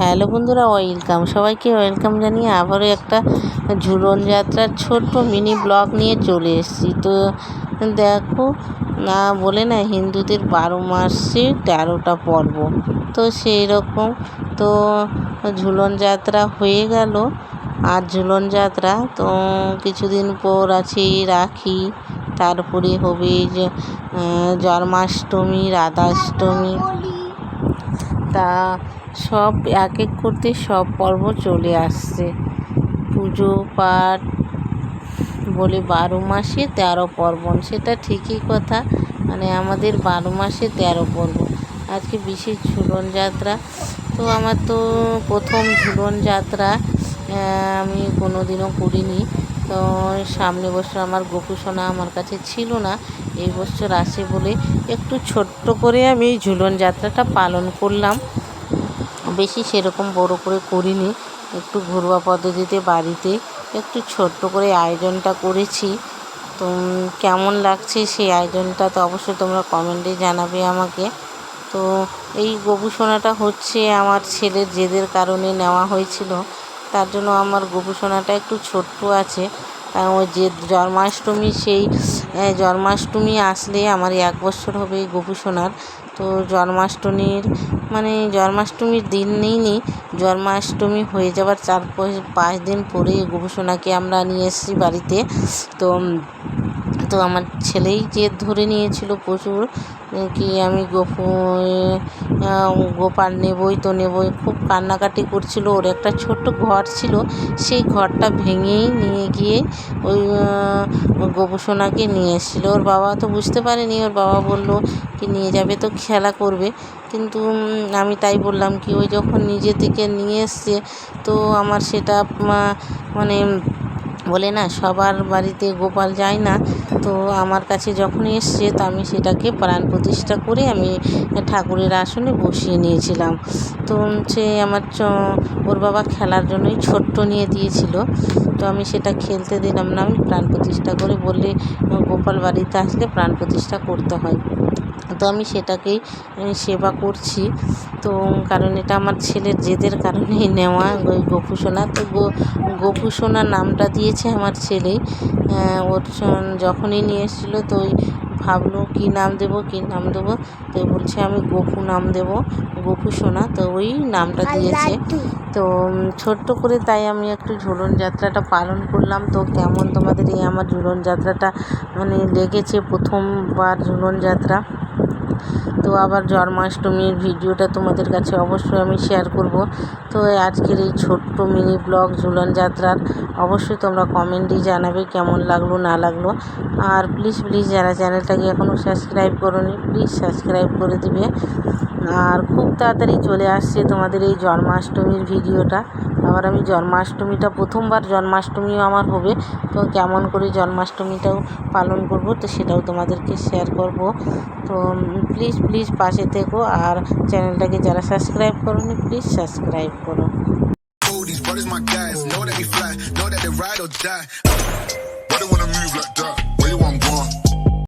Hello বন্ধুরা, welcome. সবাইকে welcome জানিয়ে আবারও একটা ঝুলন যাত্রার ছোট্ট মিনি ব্লগ নিয়ে চলে এসেছি। তো দেখো, না বলে না, হিন্দুদের বারো মাসে তেরোটা পর্ব। তো সেই রকম তো ঝুলন যাত্রা হয়ে গেল। আর ঝুলন যাত্রা তো কিছুদিন পর আছে, রাখি। তারপরে হবে যে জন্মাষ্টমী, রাধাষ্টমী। তা সব এক এক করতে সব পর্ব চলে আসছে। পুজো পাঠ বলে বারো মাসে তেরো পার্বণ, সেটা ঠিকই কথা। মানে আমাদের বারো মাসে তেরো পর্ব আজকে বিশেষ ঝুলন যাত্রা। তো আমার তো প্রথম ঝুলন যাত্রা আমি কোনো দিনও করিনি। তো সামনে বছর আমার গোপুসোনা আমার কাছে ছিল না, এই বছর আসে বলে একটু ছোট্ট করে আমি ঝুলন যাত্রাটা পালন করলাম। বেশি সেরকম বড় করে করিনি, একটু ঘরোয়া পদ্ধতিতে বাড়িতে একটু ছোট্ট করে আয়োজনটা করেছি। তো কেমন লাগছে সেই আয়োজনটা তো অবশ্যই তোমরা কমেন্টে জানাবে আমাকে। তো এই গোপুসোনাটা হচ্ছে আমার ছেলের জেদের কারণে নেওয়া হয়েছিল। তার জন্য আমার গোপুসোনাটা একটু ছোট্ট আছে। কারণ ওই যে জন্মাষ্টমী, সেই জন্মাষ্টমী আসলে আমার এক বছর হবে গোপুসোনার তো জন্মাষ্টমীর মানে জন্মাষ্টমীর দিন নেই জন্মাষ্টমী হয়ে যাওয়ার চার পাঁচ দিন পরে গোপুসোনাকে আমরা নিয়ে এসেছি বাড়িতে। তো তো আমার ছেলেই জেদ ধরে নিয়েছিল প্রচুর কি আমি গোপু গোপাল নেবই তো নেবই, খুব কান্নাকাটি করছিল। ওর একটা ছোট্ট ঘর ছিল, সেই ঘরটা ভেঙেই নিয়ে গিয়ে ওই গোপুসোনাকে নিয়ে এসেছিল। ওর বাবা তো বুঝতে পারেনি, ওর বাবা বলল কি নিয়ে যাবে তো খেলা করবে। কিন্তু আমি তাই বললাম কি, ওই যখন নিজে থেকে নিয়ে এসছে, তো আমার সেটা মানে বলে না, সবার বাড়িতে গোপাল যায় না। তো আমার কাছে যখন এসছে, তো আমি সেটাকে প্রাণ প্রতিষ্ঠা করে আমি ঠাকুরের আসনে বসিয়ে নিয়েছিলাম। তো সে আমার ওর বাবা খেলার জন্যই ছোট্ট নিয়ে দিয়েছিল। তো আমি সেটা খেলতে দিলাম না, আমি প্রাণ প্রতিষ্ঠা করে বললে, গোপাল বাড়িতে আসলে প্রাণ প্রতিষ্ঠা করতে হয়। তো আমি সেটাকেই সেবা করছি। তো কারণ এটা আমার ছেলের জেদের কারণেই নেওয়া ওই গোপুসোনা। তো গো গোপুসোনা নামটা দিয়েছে আমার ছেলে। ওর যখনই নিয়ে এসেছিল তো ওই ভাবলো কী নাম দেবো কী নাম দেবো? তো বলছে আমি গপু নাম দেবো গপু সোনা তো ওই নামটা দিয়েছে। তো ছোট্ট করে তাই আমি একটু ঝুলন যাত্রাটা পালন করলাম। তো কেমন তোমাদের এই আমার ঝুলন যাত্রাটা মানে লেগেছে প্রথমবার ঝুলন যাত্রা? তো আবার জন্মাষ্টমীর ভিডিওটা তোমাদের কাছে অবশ্যই আমি শেয়ার করব। তো আজকের এই ছোট্ট মিনি ব্লগ ঝুলন যাত্রার, অবশ্যই তোমরা কমেন্টই জানাবে কেমন লাগল, না লাগল। আর প্লিজ প্লিজ যারা চ্যানেলটাকে এখনও সাবস্ক্রাইব করোনি প্লিজ সাবস্ক্রাইব করে দিবে। আর খুব তাড়াতাড়ি চলে আসছে তোমাদের এই জন্মাষ্টমীর ভিডিওটা। আবার আমি জন্মাষ্টমীটা প্রথমবার, জন্মাষ্টমীও আমার হবে। তো কেমন করে জন্মাষ্টমীটাও পালন করব, তো সেটাও তোমাদেরকে শেয়ার করব। তো প্লিজ প্লিজ পাশে থেকো আর চ্যানেলটাকে যারা সাবস্ক্রাইব করোনি প্লিজ সাবস্ক্রাইব করো These brothers my guys, know that we fly, know that they ride or die. They don't wanna move like that.